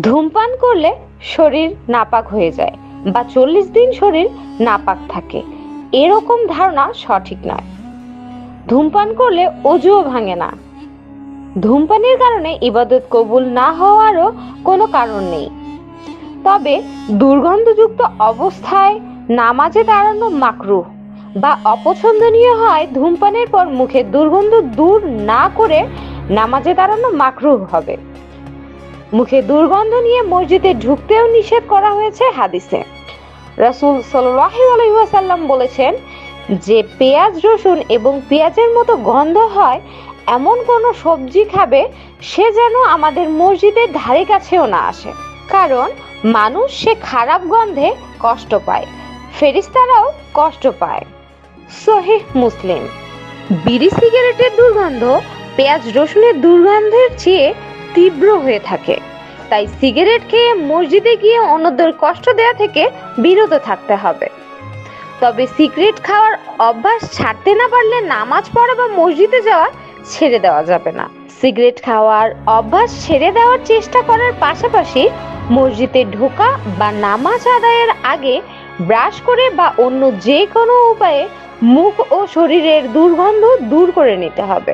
ধূমপান করলে শরীর নাপাক হয়ে যায় বা চল্লিশ দিন শরীর নাপাক থাকে। এরকম ধারণা সঠিক নয়। ধূমপান করলে অজুও ভাঙে না। ধূমপানের কারণে ইবাদত কবুল না হওয়ারও কোনো কারণ নেই। তবে দুর্গন্ধযুক্ত অবস্থায় নামাজে দাঁড়ানো মাকরুহ বা অপছন্দনীয় হয় ধূমপানের পর মুখে দুর্গন্ধ দূর না করে নামাজে দাঁড়ানো মাকরুহ হবে। মুখে দুর্গন্ধ নিয়ে মসজিদে ঢুকতেও নিষেধ করা হয়েছে হাদিসে। রাসুল ওয়াসাল্লাম বলেছেন, যে পেঁয়াজ, রসুন এবং পেঁয়াজের মতো গন্ধ হয়, এমন কোনো সবজি খাবে, সে যেন আমাদের মসজিদের ধারে কাছেও না আসে। কারণ মানুষ সে খারাপ গন্ধে কষ্ট পায়, ফেরিস্তারাও কষ্ট পায়। সহিহ মুসলিম। বিড়ি, সিগারেটের দুর্গন্ধ, পেঁয়াজ, রসুনের দুর্গন্ধের চেয়ে তীব্র হয়ে থাকে। তাই সিগারেট খেয়ে মসজিদে গিয়ে অন্যদের কষ্ট দেওয়া থেকে বিরত থাকতে হবে। তবে সিগারেট খাওয়ার অভ্যাস ছাড়তে না পারলে নামাজ পড়া বা মসজিদে যাওয়া ছেড়ে দেওয়া যাবে না। সিগারেট খাওয়ার অভ্যাস ছেড়ে দেওয়ার চেষ্টা করার পাশাপাশি মসজিদে ঢোকা বা নামাজ আদায়ের আগে ব্রাশ করে বা অন্য যে কোনো উপায়ে মুখ ও শরীরের দুর্গন্ধ দূর করে নিতে হবে।